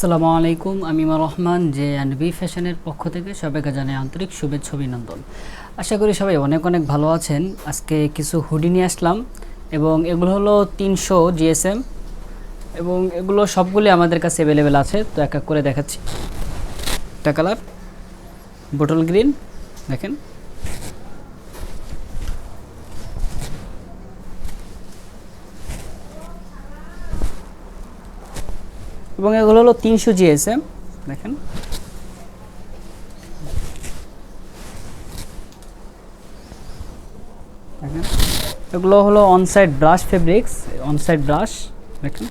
আসসালামু আলাইকুম, আমি ইমা রহমান, জে অ্যান্ড বি ফ্যাশনের পক্ষ থেকে সবাইকে জানাই আন্তরিক শুভেচ্ছা, অভিনন্দন। আশা করি সবাই অনেক অনেক ভালো আছেন। আজকে কিছু হুডি নিয়ে আসলাম এবং এগুলো হলো তিনশো জিএসএম এবং এগুলো সবগুলি আমাদের কাছে অ্যাভেলেবেল আছে। তো এক এক করে দেখাচ্ছি। একটা কালার বোটল গ্রিন, দেখেন। এবং এগুলো হলো তিনশো জিএসএম, দেখেন। দেখেন, এগুলো হলো one side brush fabrics one side brush দেখেন।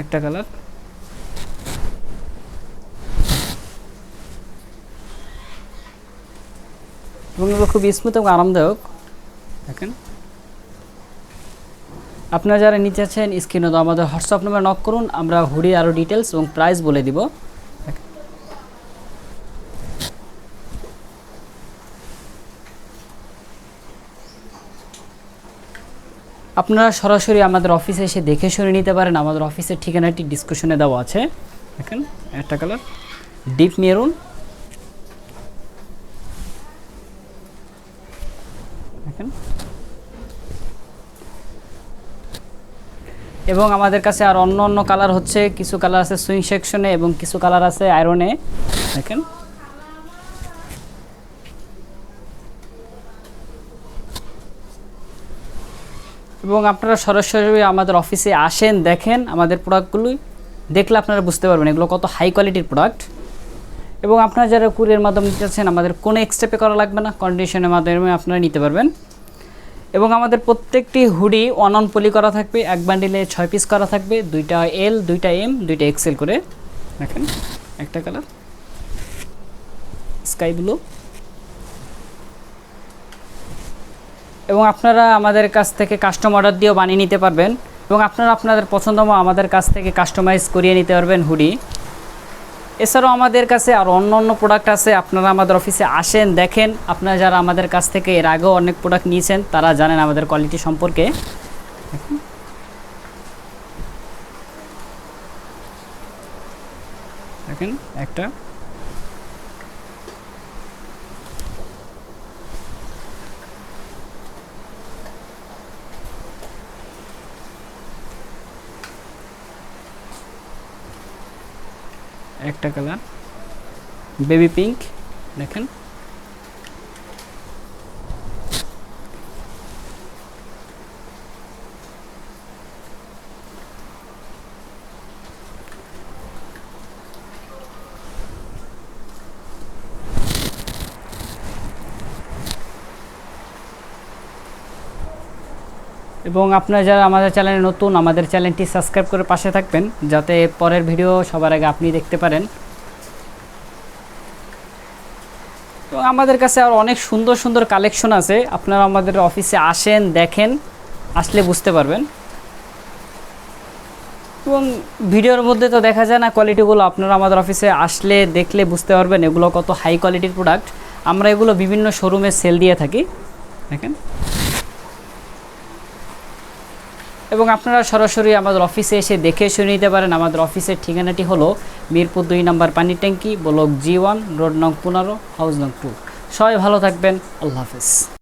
একটা কালার এবং এগুলো খুব স্মুথ এবং আরামদায়ক। দেখেন। আপনারা যারা নিতে চাচ্ছেন, স্ক্রিনে তো আমাদের হোয়াটসঅ্যাপ নাম্বার নক করুন, আমরা হুডি আরও ডিটেলস এবং প্রাইস বলে দিব। আপনারা সরাসরি আমাদের অফিসে এসে দেখে শুনে নিতে পারেন, আমাদের অফিসের ঠিকানাটি ডিসক্রিপশনে দেওয়া আছে। দেখেন, একটা কালার ডিপ মেরুন দেখেন এবং আমাদের কাছে আর অন্য অন্য কালার হচ্ছে, কিছু কালার আছে সুইং সেকশনে এবং কিছু কালার আছে আয়রনে। দেখেন। এবং আপনারা সরাসরি আমাদের অফিসে আসেন, দেখেন আমাদের প্রোডাক্টগুলোই দেখলে আপনারা বুঝতে পারবেন এগুলো কত হাই কোয়ালিটির প্রোডাক্ট এবং আপনারা যারা কুরিয়ার মাধ্যমে নিতে চাচ্ছেন, আমাদের কোনো এক্সট্রা পে করা লাগবে না। কন্ডিশনের মাধ্যমে আপনারা নিতে পারবেন। এবং আমাদের প্রত্যেকটি হুডি অন অন পলি করা থাকবে, এক বান্ডিলে ছয় পিস করা থাকবে, দুইটা এল দুইটা এম দুইটা এক্সেল করে। দেখেন, একটা কালার স্কাই ব্লু এবং আপনারা আমাদের কাছ থেকে কাস্টম অর্ডার দিয়েও বানিয়ে নিতে পারবেন। এবং আপনারা আপনাদের পছন্দ আমাদের কাছ থেকে কাস্টমাইজ করিয়ে নিতে পারবেন হুডি। এছাড়াও আমাদের কাছে আর অন্য অন্য প্রোডাক্ট আছে। আপনারা আমাদের অফিসে আসেন, দেখেন। আপনারা যারা আমাদের কাছ থেকে এর আগেও অনেক প্রোডাক্ট নিয়েছেন, তারা জানেন আমাদের কোয়ালিটি সম্পর্কে। দেখেন। একটা। একটা কালার। বেবি পিঙ্ক দেখেন। এবং আপনারা যারা আমাদের চ্যানেলে নতুন, আমাদের চ্যানেলটি সাবস্ক্রাইব করে পাশে থাকবেন, যাতে পরের ভিডিও সবার আগে আপনি দেখতে পারেন। এবং আমাদের কাছে আর অনেক সুন্দর সুন্দর কালেকশন আছে। আপনারা আমাদের অফিসে আসেন, দেখেন, আসলে বুঝতে পারবেন। এবং ভিডিওর মধ্যে তো দেখা যায় না কোয়ালিটিগুলো আপনারা আমাদের অফিসে আসলে, দেখলে বুঝতে পারবেন এগুলো কত হাই কোয়ালিটির প্রোডাক্ট আমরা এগুলো বিভিন্ন শোরুমে সেল দিয়ে থাকি। দেখেন। এবং আপনারা সরাসরি আমাদের অফিসে এসে দেখে শুনে নিতে পারেন। আমাদের অফিসের ঠিকানাটি হলো মিরপুর দুই নম্বর পানি ট্যাঙ্কি, ব্লক জি ওয়ান, রোড নং পনেরো, হাউস নং টু। সবাই ভালো থাকবেন। আল্লাহ হাফেজ।